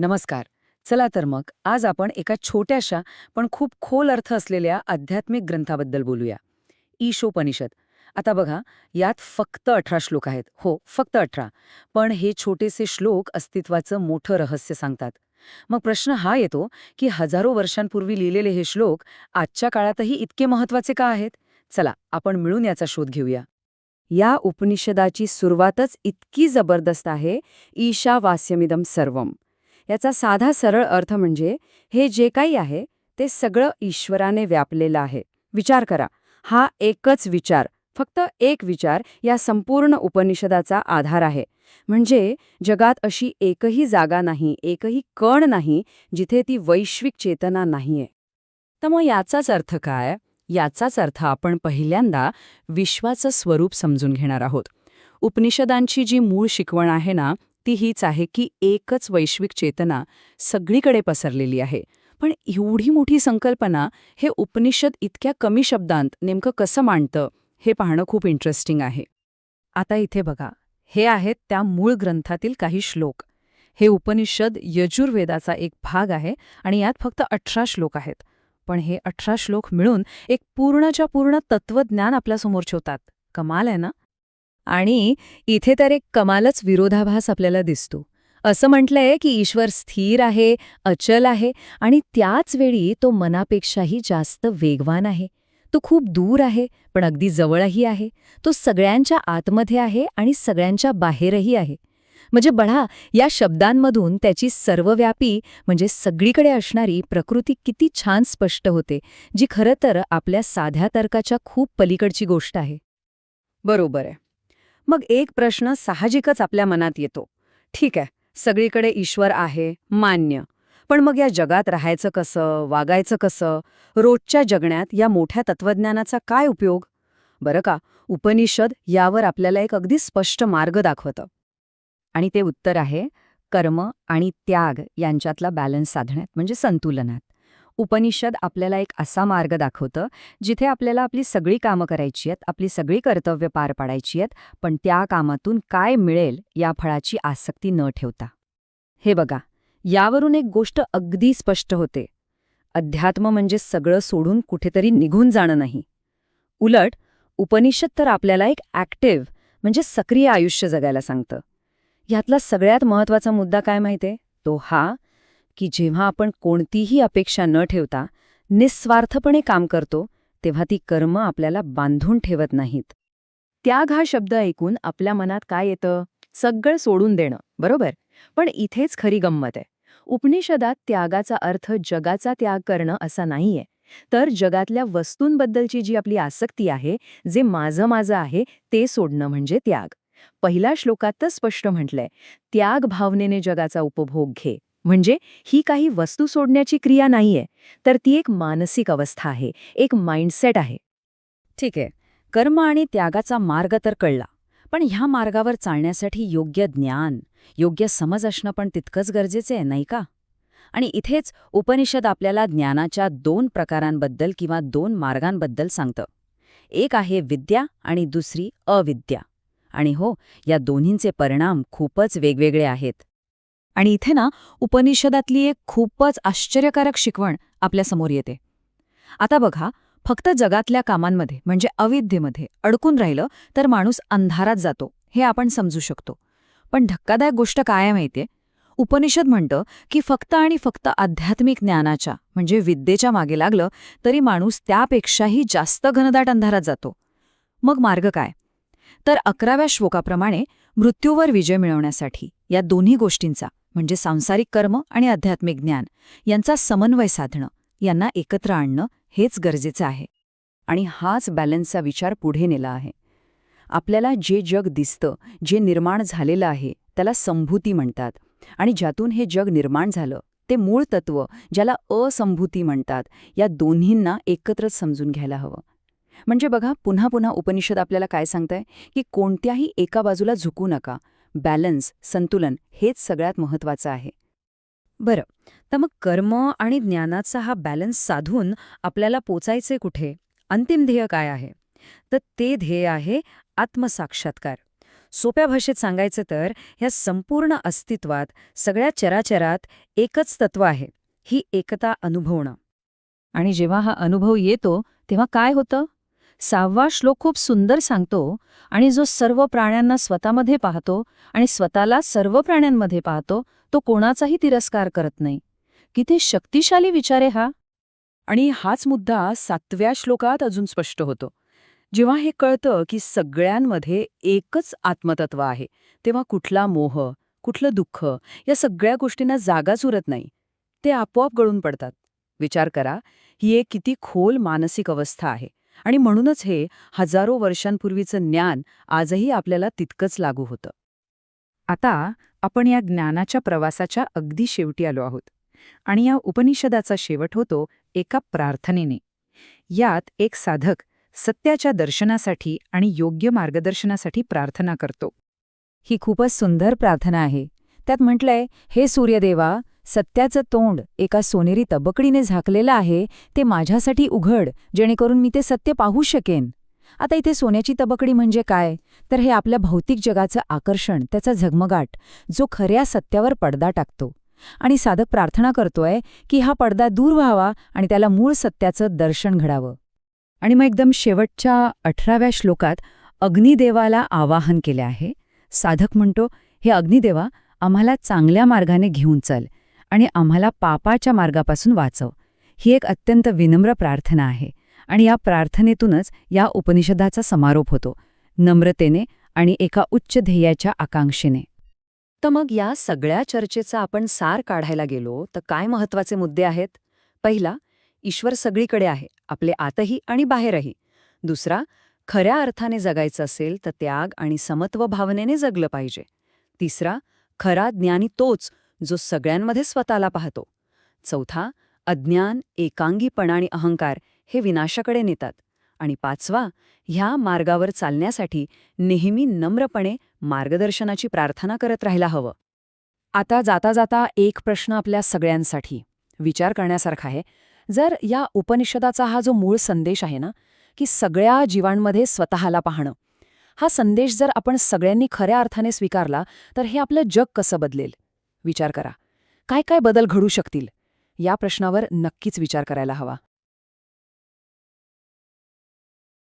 नमस्कार. चला तर मग आज आपण एका छोट्याशा पण खूप खोल अर्थ असलेल्या आध्यात्मिक ग्रंथाबद्दल बोलूया. ईशोपनिषद. आता बघा यात फक्त अठरा श्लोक आहेत. हो फक्त अठरा. पण हे छोटेसे श्लोक अस्तित्वाचं मोठं रहस्य सांगतात. मग प्रश्न हा येतो की हजारो वर्षांपूर्वी लिहिलेले हे श्लोक आजच्या काळातही इतके महत्त्वाचे का आहेत? चला आपण मिळून याचा शोध घेऊया. या उपनिषदाची सुरुवातच इतकी जबरदस्त आहे ईशा वास्यमिदम सर्वम. याचा साधा सरळ अर्थ म्हणजे हे जे काही आहे ते सगळं ईश्वराने व्यापलेलं आहे. विचार करा. हा एकच विचार फक्त एक विचार या संपूर्ण उपनिषदाचा आधार आहे. म्हणजे जगात अशी एकही जागा नाही एकही कण नाही जिथे ती वैश्विक चेतना नाहीये. तर मग याचाच अर्थ काय? याचाच अर्थ आपण पहिल्यांदा विश्वाचं स्वरूप समजून घेणार आहोत. उपनिषदांची जी मूळ शिकवण आहे ना ती हीच आहे की एकच वैश्विक चेतना सगळीकडे पसरलेली आहे. पण एवढी मोठी संकल्पना हे उपनिषद इतक्या कमी शब्दांत नेमकं कसं मांडतं हे पाहणं खूप इंटरेस्टिंग आहे. आता इथे बघा. हे आहेत त्या मूळ ग्रंथातील काही श्लोक. हे उपनिषद यजुर्वेदाचा एक भाग आहे आणि यात फक्त अठरा श्लोक आहेत. पण हे अठरा श्लोक मिळून एक पूर्णच्या पूर्ण तत्वज्ञान आपल्यासमोर ठेवतात. कमाल आहे ना? आणि इथे तर एक कमालच विरोधाभास आपल्याला दिसतो. असं म्हटलंय की ईश्वर स्थिर आहे अचल आहे आणि त्याच वेळी तो मनापेक्षाही जास्त वेगवान आहे. तो खूप दूर आहे पण अगदी जवळही आहे. तो सगळ्यांच्या आतमध्ये आहे आणि सगळ्यांच्या बाहेरही आहे. म्हणजे बढा या शब्दांमधून त्याची सर्वव्यापी म्हणजे सगळीकडे असणारी प्रकृती किती छान स्पष्ट होते जी खरं तर आपल्या साध्या तर्काच्या खूप पलीकडची गोष्ट आहे. बरोबर आहे. मग एक प्रश्न साहजिकच आपल्या मनात येतो. ठीक आहे सगळीकडे ईश्वर आहे मान्य. पण मग या जगात राहायचं कसं वागायचं कसं? रोजच्या जगण्यात या मोठ्या तत्वज्ञानाचा काय उपयोग? बरं का उपनिषद यावर आपल्याला एक अगदी स्पष्ट मार्ग दाखवतं. आणि ते उत्तर आहे कर्म आणि त्याग यांच्यातला बॅलन्स साधण्यात म्हणजे संतुलनात. उपनिषद आपल्याला एक असा मार्ग दाखवतं जिथे आपल्याला आपली सगळी कामं करायची आहेत आपली सगळी कर्तव्य पार पाडायची आहेत पण त्या कामातून काय मिळेल या फळाची आसक्ती न ठेवता. हे बघा यावरून एक गोष्ट अगदी स्पष्ट होते. अध्यात्म म्हणजे सगळं सोडून कुठेतरी निघून जाणं नाही. उलट उपनिषद तर आपल्याला एक ॲक्टिव्ह म्हणजे सक्रिय आयुष्य जगायला सांगतं. यातला सगळ्यात महत्त्वाचा मुद्दा काय माहिती तो हा की जेव्हा आपण कोणतीही अपेक्षा न ठेवता निस्वार्थपणे काम करतो तेव्हा ती कर्म आपल्याला बांधून ठेवत नाहीत. त्याग हा शब्द ऐकून आपल्या मनात काय येतं? सगळं सोडून देणं बरोबर? पण इथेच खरी गंमत आहे. उपनिषदात त्यागाचा अर्थ जगाचा त्याग करणं असा नाहीये. तर जगातल्या वस्तूंबद्दलची जी आपली आसक्ती आहे जे माझं माझं आहे ते सोडणं म्हणजे त्याग. पहिल्या श्लोकात तर स्पष्ट म्हटलंय त्याग भावनेने जगाचा उपभोग घे. म्हणजे ही काही वस्तू सोडण्याची क्रिया नाहीये तर ती एक मानसिक अवस्था आहे एक माइंडसेट आहे. ठीक आहे कर्म आणि त्यागाचा मार्ग तर कळला पण ह्या मार्गावर चालण्यासाठी योग्य ज्ञान योग्य समज असणं पण तितकंच गरजेचे आहे नाही का? आणि इथेच उपनिषद आपल्याला ज्ञानाच्या दोन प्रकारांबद्दल किंवा दोन मार्गांबद्दल सांगतं. एक आहे विद्या आणि दुसरी अविद्या. आणि हो या दोन्हींचे परिणाम खूपच वेगवेगळे आहेत. आणि इथे ना उपनिषदातली एक खूपच आश्चर्यकारक शिकवण आपल्यासमोर येते. आता बघा फक्त जगातल्या कामांमध्ये म्हणजे अविद्येमध्ये अडकून राहिलं तर माणूस अंधारात जातो हे आपण समजू शकतो. पण धक्कादायक गोष्ट काय माहितीये? उपनिषद म्हणतं की फक्त आणि फक्त आध्यात्मिक ज्ञानाच्या म्हणजे विद्येच्या मागे लागलं तरी माणूस त्यापेक्षाही जास्त घनदाट अंधारात जातो. मग मार्ग काय? तर अकराव्या श्लोकाप्रमाणे मृत्यूवर विजय मिळवण्यासाठी या दोन्ही गोष्टींचा. म्हणजे सांसारिक कर्म आणि आध्यात्मिक ज्ञान यांचा समन्वय साधणं यांना एकत्र आणणं हेच गरजेचं आहे. आणि हाच बॅलन्सचा विचार पुढे नेला आहे. आपल्याला जे जग दिसतं जे निर्माण झालेलं आहे त्याला संभूती म्हणतात. आणि ज्यातून हे जग निर्माण झालं ते मूळ तत्व ज्याला असंभूती म्हणतात या दोन्हींना एकत्रच समजून घ्यायला हवं. म्हणजे बघा पुन्हा पुन्हा उपनिषद आपल्याला काय सांगताय? की कोणत्याही एका बाजूला झुकू नका. बॅलन्स संतुलन हेच सगळ्यात महत्वाचं आहे. बरं तर मग कर्म आणि ज्ञानाचा हा बॅलन्स साधून आपल्याला पोचायचे कुठे? अंतिम ध्येय काय आहे? तर ते ध्येय आहे आत्मसाक्षात्कार. सोप्या भाषेत सांगायचं तर ह्या संपूर्ण अस्तित्वात सगळ्या चराचरात एकच तत्व आहे ही एकता अनुभवणं. आणि जेव्हा हा अनुभव येतो तेव्हा काय होतं? सहावा श्लोक खूप सुंदर सांगतो आणि जो सर्व प्राण्यांना स्वतःमध्ये पाहतो आणि स्वतःला सर्व प्राण्यांमध्ये पाहतो तो कोणाचाही तिरस्कार करत नाही. किती शक्तिशाली विचार आहे हा. आणि हाच मुद्दा सातव्या श्लोकात अजून स्पष्ट होतो. जेव्हा हे कळतं की सगळ्यांमध्ये एकच आत्मतत्व आहे तेव्हा कुठला मोह कुठलं दुःख या सगळ्या गोष्टींना जागाच उरत नाही. ते आपोआप गळून पडतात. विचार करा ही एक किती खोल मानसिक अवस्था आहे. आणि म्हणूनच हे हजारो वर्षांपूर्वीचं ज्ञान आजही आपल्याला तितकंच लागू होतं. आता आपण या ज्ञानाच्या प्रवासाच्या अगदी शेवटी आलो आहोत आणि या उपनिषदाचा शेवट होतो एका प्रार्थनेने. यात एक साधक सत्याच्या दर्शनासाठी आणि योग्य मार्गदर्शनासाठी प्रार्थना करतो. ही खूपच सुंदर प्रार्थना आहे. त्यात म्हटलंय हे सूर्यदेवा सत्याचं तोंड एका सोनेरी तबकडीने झाकलेलं आहे ते माझ्यासाठी उघड जेणेकरून मी ते सत्य पाहू शकेन. आता इथे सोन्याची तबकडी म्हणजे काय? तर हे आपल्या भौतिक जगाचं आकर्षण त्याचा झगमगाट जो खऱ्या सत्यावर पडदा टाकतो. आणि साधक प्रार्थना करतोय की हा पडदा दूर व्हावा आणि त्याला मूळ सत्याचं दर्शन घडावं. आणि मग एकदम शेवटच्या अठराव्या श्लोकात अग्निदेवाला आवाहन केले आहे. साधक म्हणतो हे अग्निदेवा आम्हाला चांगल्या मार्गाने घेऊन चल. आणि आम्हाला पापाच्या मार्गापासून वाचव. ही एक अत्यंत विनम्र प्रार्थना आहे. आणि या प्रार्थनेतूनच या उपनिषदाचा समारोप होतो. नम्रतेने आणि एका उच्च ध्येयाच्या आकांक्षेने. तर मग या सगळ्या चर्चेचा आपण सार काढायला गेलो तर काय महत्त्वाचे मुद्दे आहेत? पहिला ईश्वर सगळीकडे आहे आपले आतही आणि बाहेरही. दुसरा खऱ्या अर्थाने जगायचं असेल तर त्याग आणि समत्व भावनेने जगलं पाहिजे. तिसरा खरा ज्ञानी तोच जो सगळ्यांमध्ये स्वतःला पाहतो. चौथा अज्ञान एकांगीपणा आणि अहंकार हे विनाशाकडे नेतात. आणि पाचवा ह्या मार्गावर चालण्यासाठी नेहमी नम्रपणे मार्गदर्शनाची प्रार्थना करत राहायला हवं. आता जाता जाता एक प्रश्न आपल्या सगळ्यांसाठी. विचार करण्यासारखा आहे. जर या उपनिषदाचा हा जो मूळ संदेश आहे ना की सगळ्या जीवांमध्ये स्वतःला पाहणं. हा संदेश जर आपण सगळ्यांनी खऱ्या अर्थाने स्वीकारला तर हे आपलं जग कसं बदलेल? विचार करा. काय काय बदल घडू शकतील? या प्रश्नावर नक्कीच विचार करायला हवा.